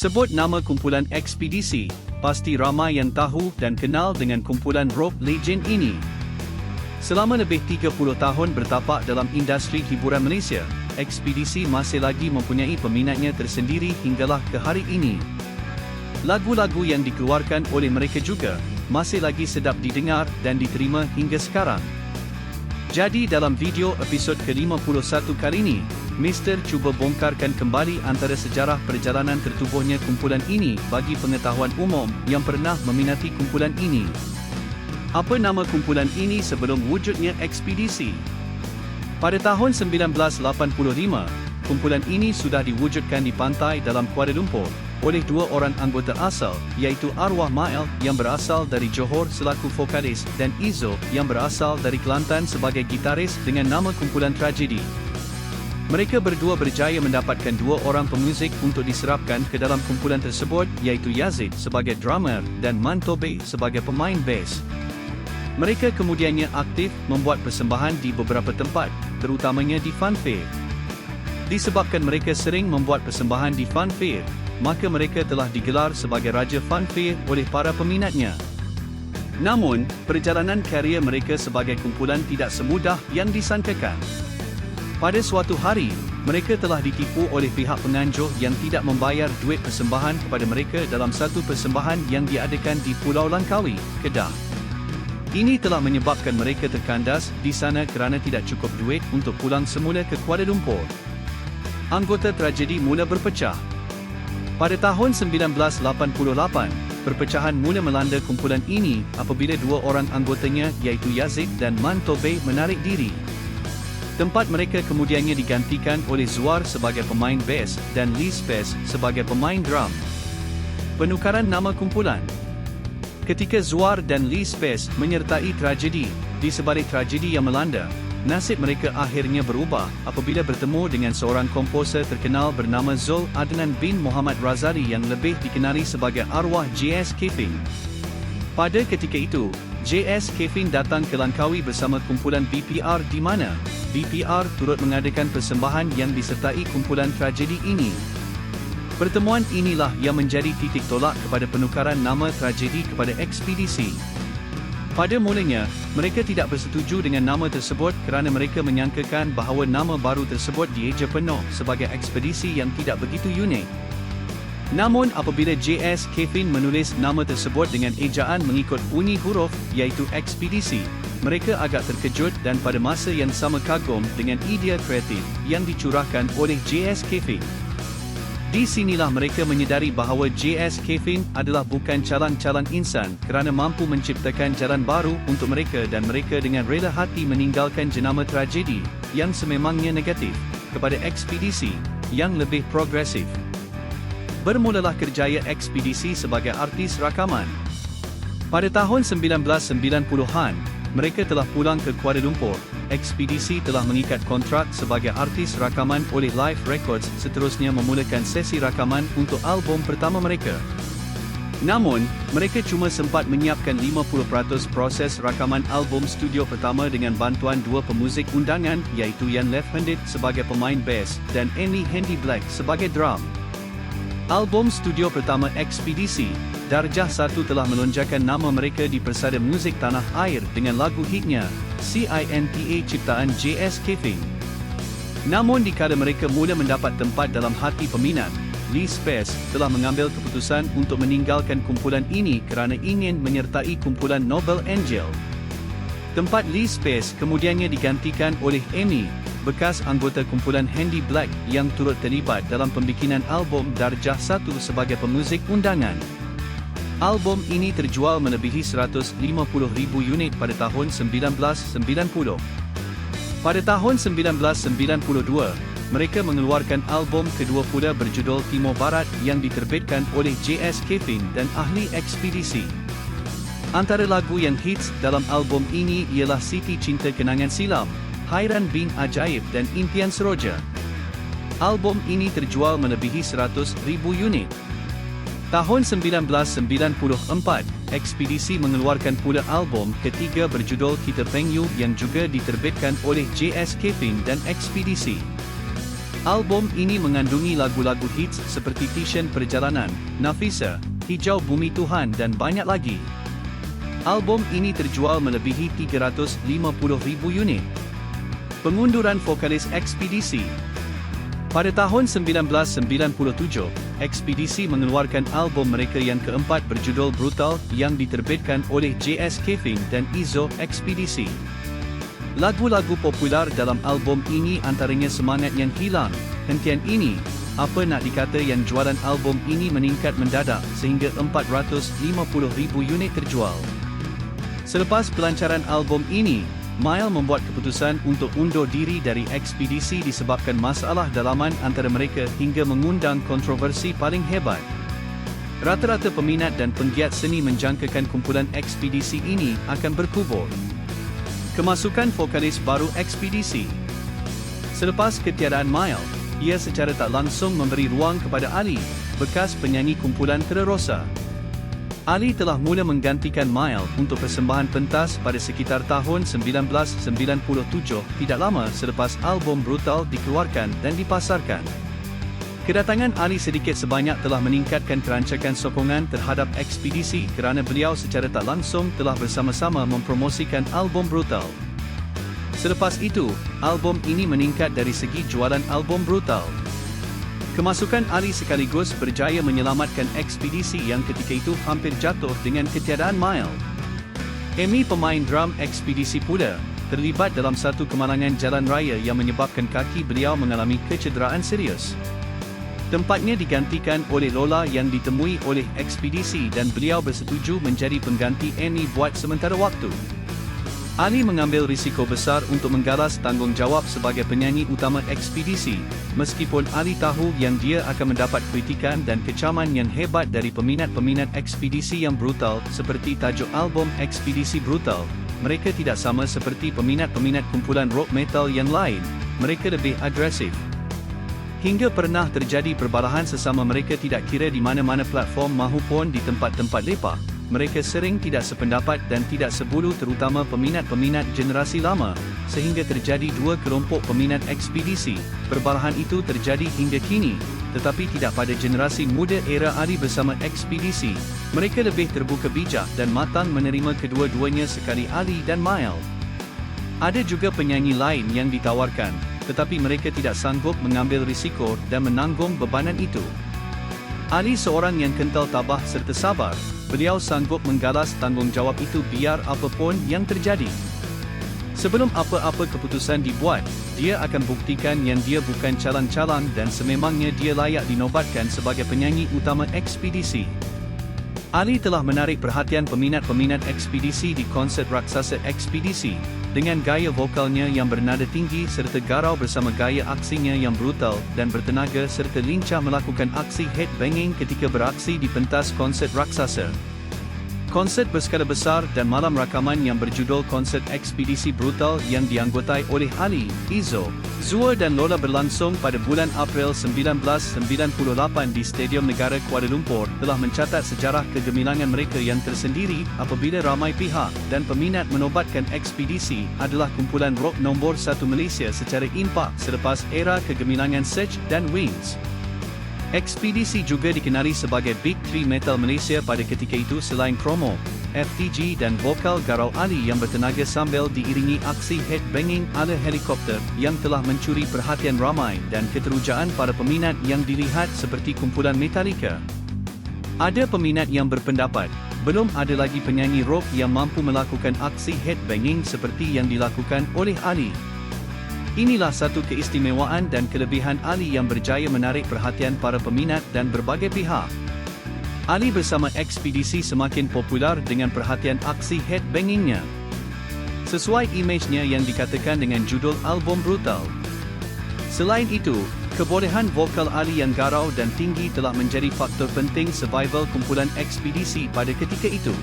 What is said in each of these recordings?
Sebut nama kumpulan ekspedisi, pasti ramai yang tahu dan kenal dengan kumpulan rock legend ini. Selama lebih 30 tahun bertapak dalam industri hiburan Malaysia, ekspedisi masih lagi mempunyai peminatnya tersendiri hinggalah ke hari ini. Lagu-lagu yang dikeluarkan oleh mereka juga masih lagi sedap didengar dan diterima hingga sekarang. Jadi dalam video episod ke-51 kali ini, Mr. cuba bongkarkan kembali antara sejarah perjalanan tertubuhnya kumpulan ini bagi pengetahuan umum yang pernah meminati kumpulan ini. Apa nama kumpulan ini sebelum wujudnya ekspedisi? Pada tahun 1985, kumpulan ini sudah diwujudkan di pantai dalam Kuala Lumpur oleh dua orang anggota asal iaitu Arwah Mael yang berasal dari Johor selaku vokalis dan Izo yang berasal dari Kelantan sebagai gitaris dengan nama kumpulan tragedi. Mereka berdua berjaya mendapatkan dua orang pemuzik untuk diserapkan ke dalam kumpulan tersebut iaitu Yazid sebagai drummer dan Mantobe sebagai pemain bass. Mereka kemudiannya aktif membuat persembahan di beberapa tempat, terutamanya di Funfair. Disebabkan mereka sering membuat persembahan di Funfair, maka mereka telah digelar sebagai Raja Funfair oleh para peminatnya. Namun, perjalanan karier mereka sebagai kumpulan tidak semudah yang disangkakan. Pada suatu hari, mereka telah ditipu oleh pihak penganjur yang tidak membayar duit persembahan kepada mereka dalam satu persembahan yang diadakan di Pulau Langkawi, Kedah. Ini telah menyebabkan mereka terkandas di sana kerana tidak cukup duit untuk pulang semula ke Kuala Lumpur. Anggota tragedi mula berpecah pada tahun 1988, perpecahan mula melanda kumpulan ini apabila dua orang anggotanya iaitu Yazid dan Mantobe menarik diri. Tempat mereka kemudiannya digantikan oleh Zuar sebagai pemain bass dan Lee Spes sebagai pemain drum. Penukaran nama kumpulan Ketika Zuar dan Lee Spes menyertai tragedi, di sebalik tragedi yang melanda, Nasib mereka akhirnya berubah apabila bertemu dengan seorang komposer terkenal bernama Zul Adnan bin Muhammad Razari yang lebih dikenali sebagai arwah J.S. Kevin. Pada ketika itu, J.S. Kevin datang ke Langkawi bersama kumpulan BPR di mana BPR turut mengadakan persembahan yang disertai kumpulan tragedi ini. Pertemuan inilah yang menjadi titik tolak kepada penukaran nama tragedi kepada ekspedisi. Pada mulanya, mereka tidak bersetuju dengan nama tersebut kerana mereka menyangkakan bahawa nama baru tersebut dieja penuh sebagai ekspedisi yang tidak begitu unik. Namun apabila J.S. Kevin menulis nama tersebut dengan ejaan mengikut bunyi huruf iaitu ekspedisi, mereka agak terkejut dan pada masa yang sama kagum dengan idea kreatif yang dicurahkan oleh J.S. Kevin. Di sinilah mereka menyedari bahawa J.S. Kevin adalah bukan calon-calon insan kerana mampu menciptakan jalan baru untuk mereka dan mereka dengan rela hati meninggalkan jenama tragedi yang sememangnya negatif kepada ekspedisi yang lebih progresif. Bermulalah kerjaya ekspedisi sebagai artis rakaman. Pada tahun 1990-an, mereka telah pulang ke Kuala Lumpur ekspedisi telah mengikat kontrak sebagai artis rakaman oleh Live Records seterusnya memulakan sesi rakaman untuk album pertama mereka. Namun, mereka cuma sempat menyiapkan 50% proses rakaman album studio pertama dengan bantuan dua pemuzik undangan iaitu Ian Left-Handed sebagai pemain bass dan Amy Handy Black sebagai drum. Album studio pertama Ekspedisi, Darjah 1 telah melonjakan nama mereka di persada muzik tanah air dengan lagu hitnya, CINTA ciptaan J.S. Kevin. Namun dikala mereka mula mendapat tempat dalam hati peminat, Lee Space telah mengambil keputusan untuk meninggalkan kumpulan ini kerana ingin menyertai kumpulan Nobel Angel. Tempat Lee Space kemudiannya digantikan oleh Amy, bekas anggota kumpulan Handy Black yang turut terlibat dalam pembikinan album Darjah 1 sebagai pemuzik undangan. Album ini terjual melebihi 150,000 unit pada tahun 1990. Pada tahun 1992, mereka mengeluarkan album kedua pula berjudul Timur Barat yang diterbitkan oleh J.S. Kevin dan Ahli Ekspedisi. Antara lagu yang hits dalam album ini ialah Siti Cinta Kenangan Silam, Hairan bin Ajaib dan Impian Seroja. Album ini terjual melebihi 100,000 unit. Tahun 1994, Ekspedisi mengeluarkan pula album ketiga berjudul Kita Pengyu yang juga diterbitkan oleh J.S. Kevin dan Ekspedisi. Album ini mengandungi lagu-lagu hits seperti Tishan Perjalanan, Nafisa, Hijau Bumi Tuhan dan banyak lagi. Album ini terjual melebihi 350,000 unit. Pengunduran vokalis Expedisi Pada tahun 1997, Expedisi mengeluarkan album mereka yang keempat berjudul Brutal yang diterbitkan oleh JS Kevin dan Izo Expedisi. Lagu-lagu popular dalam album ini antaranya Semangat Yang Hilang, Hentian Ini, apa nak dikata yang jualan album ini meningkat mendadak sehingga 450,000 unit terjual. Selepas pelancaran album ini, Mile membuat keputusan untuk undur diri dari ekspedisi disebabkan masalah dalaman antara mereka hingga mengundang kontroversi paling hebat. Rata-rata peminat dan penggiat seni menjangkakan kumpulan ekspedisi ini akan berkubur. Kemasukan vokalis baru ekspedisi Selepas ketiadaan Mile, ia secara tak langsung memberi ruang kepada Ali, bekas penyanyi kumpulan Tererosa. Ali telah mula menggantikan Mile untuk persembahan pentas pada sekitar tahun 1997 tidak lama selepas album Brutal dikeluarkan dan dipasarkan. Kedatangan Ali sedikit sebanyak telah meningkatkan kerancakan sokongan terhadap ekspedisi kerana beliau secara tak langsung telah bersama-sama mempromosikan album Brutal. Selepas itu, album ini meningkat dari segi jualan album Brutal. Kemasukan Ali sekaligus berjaya menyelamatkan ekspedisi yang ketika itu hampir jatuh dengan ketiadaan Mile. Amy pemain drum ekspedisi pula, terlibat dalam satu kemalangan jalan raya yang menyebabkan kaki beliau mengalami kecederaan serius. Tempatnya digantikan oleh Lola yang ditemui oleh ekspedisi dan beliau bersetuju menjadi pengganti Annie buat sementara waktu. Ali mengambil risiko besar untuk menggalas tanggungjawab sebagai penyanyi utama ekspedisi, meskipun Ali tahu yang dia akan mendapat kritikan dan kecaman yang hebat dari peminat-peminat ekspedisi yang brutal seperti tajuk album Ekspedisi Brutal. Mereka tidak sama seperti peminat-peminat kumpulan rock metal yang lain, mereka lebih agresif. Hingga pernah terjadi perbalahan sesama mereka tidak kira di mana-mana platform mahupun di tempat-tempat lepak. Mereka sering tidak sependapat dan tidak sebulu terutama peminat-peminat generasi lama, sehingga terjadi dua kelompok peminat ekspedisi. Perbalahan itu terjadi hingga kini, tetapi tidak pada generasi muda era Ali bersama ekspedisi. Mereka lebih terbuka bijak dan matang menerima kedua-duanya sekali Ali dan Mile. Ada juga penyanyi lain yang ditawarkan, tetapi mereka tidak sanggup mengambil risiko dan menanggung bebanan itu. Ali seorang yang kental tabah serta sabar, beliau sanggup menggalas tanggungjawab itu biar apapun yang terjadi. Sebelum apa-apa keputusan dibuat, dia akan buktikan yang dia bukan calang-calang dan sememangnya dia layak dinobatkan sebagai penyanyi utama ekspedisi. Ali telah menarik perhatian peminat-peminat ekspedisi di konsert raksasa ekspedisi, dengan gaya vokalnya yang bernada tinggi serta garau bersama gaya aksinya yang brutal dan bertenaga serta lincah melakukan aksi headbanging ketika beraksi di pentas konsert raksasa. Konsert berskala besar dan malam rakaman yang berjudul Konsert Ekspedisi Brutal yang dianggotai oleh Ali, Izo, Zua dan Lola berlangsung pada bulan April 1998 di Stadium Negara Kuala Lumpur telah mencatat sejarah kegemilangan mereka yang tersendiri apabila ramai pihak dan peminat menobatkan ekspedisi adalah kumpulan rock nombor satu Malaysia secara impak selepas era kegemilangan Search dan Wings. Ekspedisi juga dikenali sebagai Big Three Metal Malaysia pada ketika itu selain promo, FTG dan vokal Garau Ali yang bertenaga sambil diiringi aksi headbanging ala helikopter yang telah mencuri perhatian ramai dan keterujaan para peminat yang dilihat seperti kumpulan Metallica. Ada peminat yang berpendapat, belum ada lagi penyanyi rock yang mampu melakukan aksi headbanging seperti yang dilakukan oleh Ali. Inilah satu keistimewaan dan kelebihan Ali yang berjaya menarik perhatian para peminat dan berbagai pihak. Ali bersama ekspedisi semakin popular dengan perhatian aksi headbangingnya. Sesuai imejnya yang dikatakan dengan judul album brutal. Selain itu, kebolehan vokal Ali yang garau dan tinggi telah menjadi faktor penting survival kumpulan ekspedisi pada ketika itu.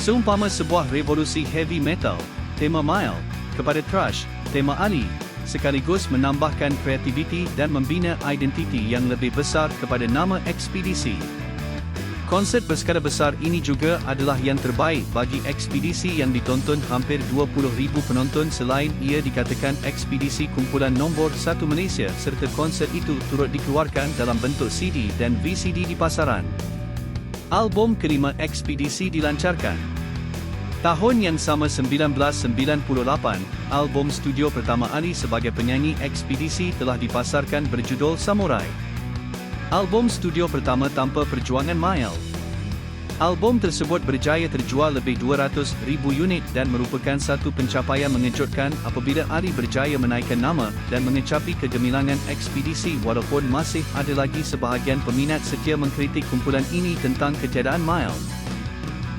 Seumpama sebuah revolusi heavy metal, tema Mile, kepada Thrush, tema Ali, sekaligus menambahkan kreativiti dan membina identiti yang lebih besar kepada nama ekspedisi. Konsert berskala besar ini juga adalah yang terbaik bagi ekspedisi yang ditonton hampir 20,000 penonton selain ia dikatakan ekspedisi kumpulan nombor 1 Malaysia serta konsert itu turut dikeluarkan dalam bentuk CD dan VCD di pasaran. Album kelima ekspedisi dilancarkan. Tahun yang sama 1998, album studio pertama Ali sebagai penyanyi ekspedisi telah dipasarkan berjudul Samurai. Album studio pertama tanpa perjuangan Mile. Album tersebut berjaya terjual lebih 200,000 unit dan merupakan satu pencapaian mengejutkan apabila Ali berjaya menaikkan nama dan mengecapi kegemilangan ekspedisi walaupun masih ada lagi sebahagian peminat setia mengkritik kumpulan ini tentang ketiadaan Mile.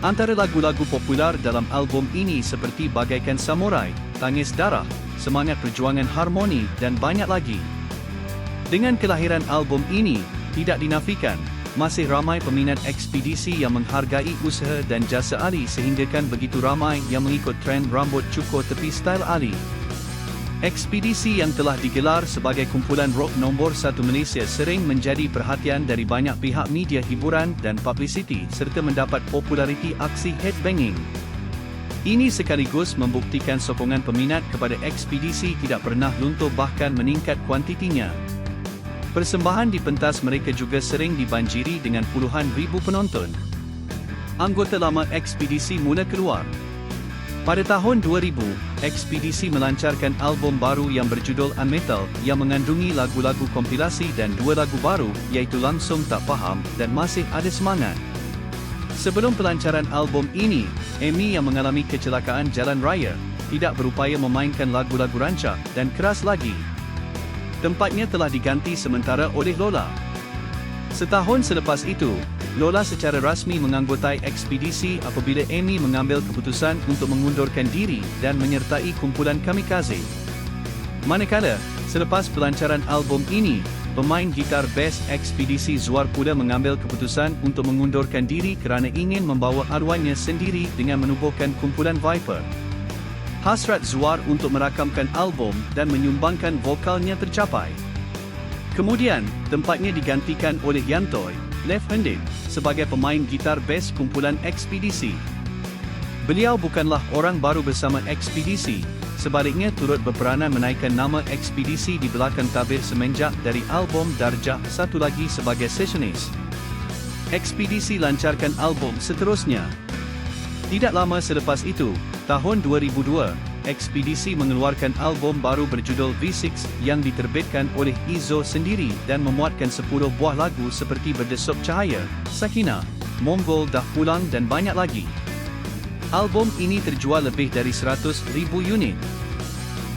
Antara lagu-lagu popular dalam album ini seperti Bagaikan Samurai, Tangis Darah, Semangat Perjuangan Harmoni dan banyak lagi. Dengan kelahiran album ini, tidak dinafikan, masih ramai peminat ekspedisi yang menghargai usaha dan jasa Ali sehinggakan begitu ramai yang mengikut trend rambut cukur tepi style Ali. Ekspedisi yang telah digelar sebagai kumpulan rock nombor satu Malaysia sering menjadi perhatian dari banyak pihak media hiburan dan publicity serta mendapat populariti aksi headbanging. Ini sekaligus membuktikan sokongan peminat kepada ekspedisi tidak pernah luntur bahkan meningkat kuantitinya. Persembahan di pentas mereka juga sering dibanjiri dengan puluhan ribu penonton. Anggota lama ekspedisi mula keluar. Pada tahun 2000, ekspedisi melancarkan album baru yang berjudul Unmetal yang mengandungi lagu-lagu kompilasi dan dua lagu baru iaitu Langsung Tak Faham dan Masih Ada Semangat. Sebelum pelancaran album ini, Amy yang mengalami kecelakaan jalan raya tidak berupaya memainkan lagu-lagu rancak dan keras lagi tempatnya telah diganti sementara oleh Lola. Setahun selepas itu, Lola secara rasmi menganggotai ekspedisi apabila Amy mengambil keputusan untuk mengundurkan diri dan menyertai kumpulan Kamikaze. Manakala, selepas pelancaran album ini, pemain gitar bass ekspedisi Zuar pula mengambil keputusan untuk mengundurkan diri kerana ingin membawa arwahnya sendiri dengan menubuhkan kumpulan Viper hasrat Zuar untuk merakamkan album dan menyumbangkan vokalnya tercapai. Kemudian, tempatnya digantikan oleh Yantoy, left-handed, sebagai pemain gitar bass kumpulan Ekspedisi. Beliau bukanlah orang baru bersama Ekspedisi, sebaliknya turut berperanan menaikkan nama Ekspedisi di belakang tabir semenjak dari album Darjah satu lagi sebagai sessionist. Ekspedisi lancarkan album seterusnya. Tidak lama selepas itu, Tahun 2002, Ekspedisi mengeluarkan album baru berjudul V6 yang diterbitkan oleh Izo sendiri dan memuatkan 10 buah lagu seperti Berdesup Cahaya, Sakina, Mongol Dah Pulang dan banyak lagi. Album ini terjual lebih dari 100,000 unit.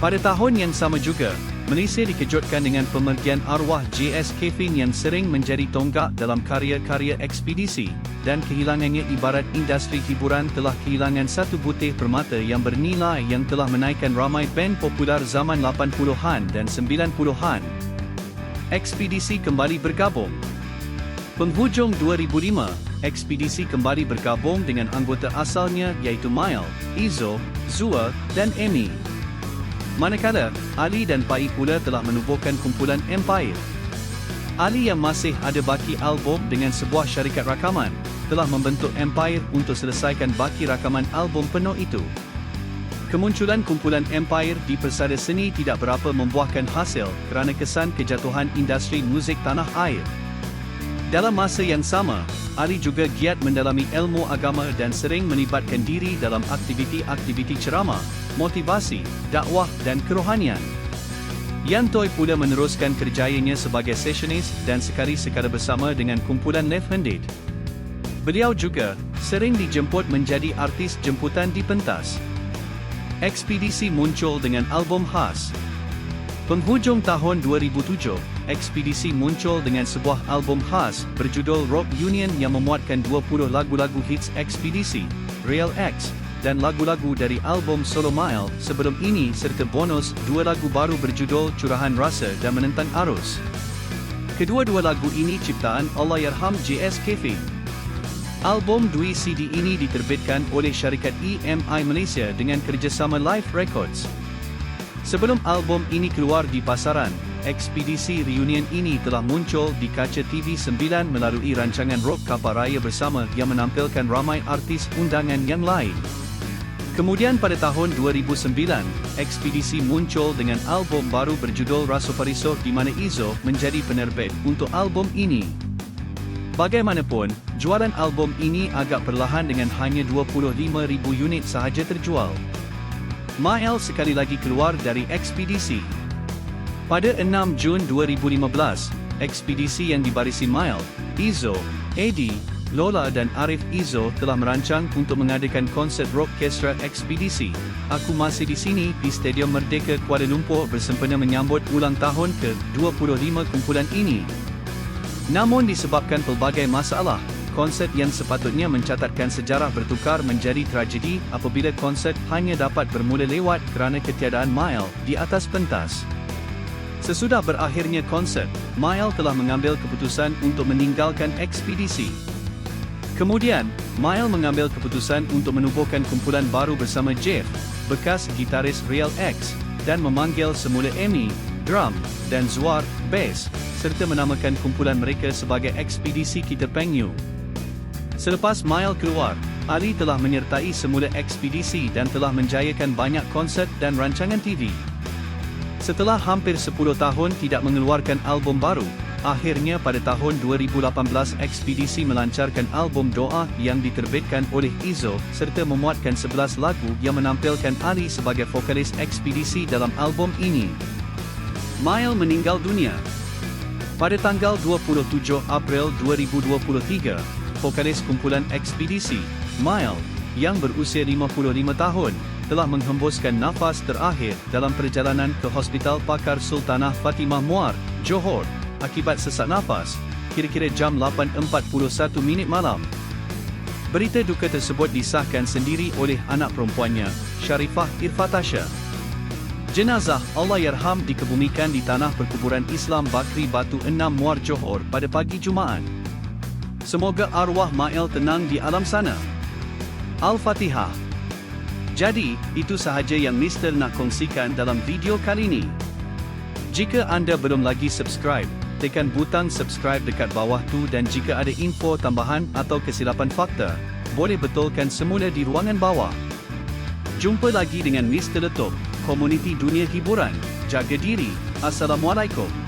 Pada tahun yang sama juga, Malaysia dikejutkan dengan pemergian arwah J.S. Kevin yang sering menjadi tonggak dalam karya-karya ekspedisi dan kehilangannya ibarat industri hiburan telah kehilangan satu butir permata yang bernilai yang telah menaikkan ramai band popular zaman 80-an dan 90-an. Ekspedisi kembali bergabung. Penghujung 2005, ekspedisi kembali bergabung dengan anggota asalnya iaitu Mile, Izo, Zua dan Amy. Manakala, Ali dan Pai pula telah menubuhkan kumpulan Empire. Ali yang masih ada baki album dengan sebuah syarikat rakaman, telah membentuk Empire untuk selesaikan baki rakaman album penuh itu. Kemunculan kumpulan Empire di persada seni tidak berapa membuahkan hasil kerana kesan kejatuhan industri muzik tanah air. Dalam masa yang sama, Ali juga giat mendalami ilmu agama dan sering melibatkan diri dalam aktiviti-aktiviti ceramah, motivasi, dakwah dan kerohanian. Yantoy pula meneruskan kerjayanya sebagai sessionist dan sekali-sekala bersama dengan kumpulan left-handed. Beliau juga sering dijemput menjadi artis jemputan di pentas. Ekspedisi muncul dengan album khas. Penghujung tahun 2007, Ekspedisi muncul dengan sebuah album khas berjudul Rock Union yang memuatkan 20 lagu-lagu hits Ekspedisi, Real X, dan lagu-lagu dari album Solo Mile sebelum ini serta bonus dua lagu baru berjudul Curahan Rasa dan Menentang Arus. Kedua-dua lagu ini ciptaan Allahyarham J.S. Kefi. Album Dwi CD ini diterbitkan oleh syarikat EMI Malaysia dengan kerjasama Live Records. Sebelum album ini keluar di pasaran, ekspedisi reunion ini telah muncul di kaca TV9 melalui rancangan Rock Kapal Raya Bersama yang menampilkan ramai artis undangan yang lain. Kemudian pada tahun 2009, ekspedisi muncul dengan album baru berjudul Raso Pariso di mana Izo menjadi penerbit untuk album ini. Bagaimanapun, jualan album ini agak perlahan dengan hanya 25,000 unit sahaja terjual. Mael sekali lagi keluar dari ekspedisi. Pada 6 Jun 2015, ekspedisi yang dibarisi Mael, Izo, Eddie, Lola dan Arif Izo telah merancang untuk mengadakan konsert rock kestra ekspedisi. Aku masih di sini di Stadium Merdeka Kuala Lumpur bersempena menyambut ulang tahun ke-25 kumpulan ini. Namun disebabkan pelbagai masalah, konsert yang sepatutnya mencatatkan sejarah bertukar menjadi tragedi apabila konsert hanya dapat bermula lewat kerana ketiadaan Mile di atas pentas. Sesudah berakhirnya konsert, Mile telah mengambil keputusan untuk meninggalkan ekspedisi. Kemudian, Mile mengambil keputusan untuk menubuhkan kumpulan baru bersama Jeff, bekas gitaris Real X, dan memanggil semula Amy, drum, dan Zwar, bass, serta menamakan kumpulan mereka sebagai Ekspedisi Kita Pengyu. Selepas Mile keluar, Ali telah menyertai semula ekspedisi dan telah menjayakan banyak konsert dan rancangan TV. Setelah hampir 10 tahun tidak mengeluarkan album baru, akhirnya pada tahun 2018 ekspedisi melancarkan album Doa yang diterbitkan oleh Izo serta memuatkan 11 lagu yang menampilkan Ali sebagai vokalis ekspedisi dalam album ini. Mile meninggal dunia. Pada tanggal 27 April 2023, vokalis kumpulan ekspedisi, Mile, yang berusia 55 tahun, telah menghembuskan nafas terakhir dalam perjalanan ke Hospital Pakar Sultanah Fatimah Muar, Johor, akibat sesak nafas, kira-kira jam 8.41 minit malam. Berita duka tersebut disahkan sendiri oleh anak perempuannya, Sharifah Irfatasha. Jenazah Allah Yarham dikebumikan di tanah perkuburan Islam Bakri Batu Enam Muar Johor pada pagi Jumaat. Semoga arwah Mael tenang di alam sana. Al-Fatihah. Jadi, itu sahaja yang Mr. nak kongsikan dalam video kali ini. Jika anda belum lagi subscribe, tekan butang subscribe dekat bawah tu dan jika ada info tambahan atau kesilapan fakta, boleh betulkan semula di ruangan bawah. Jumpa lagi dengan Mr. Letup komuniti dunia hiburan. Jaga diri. Assalamualaikum.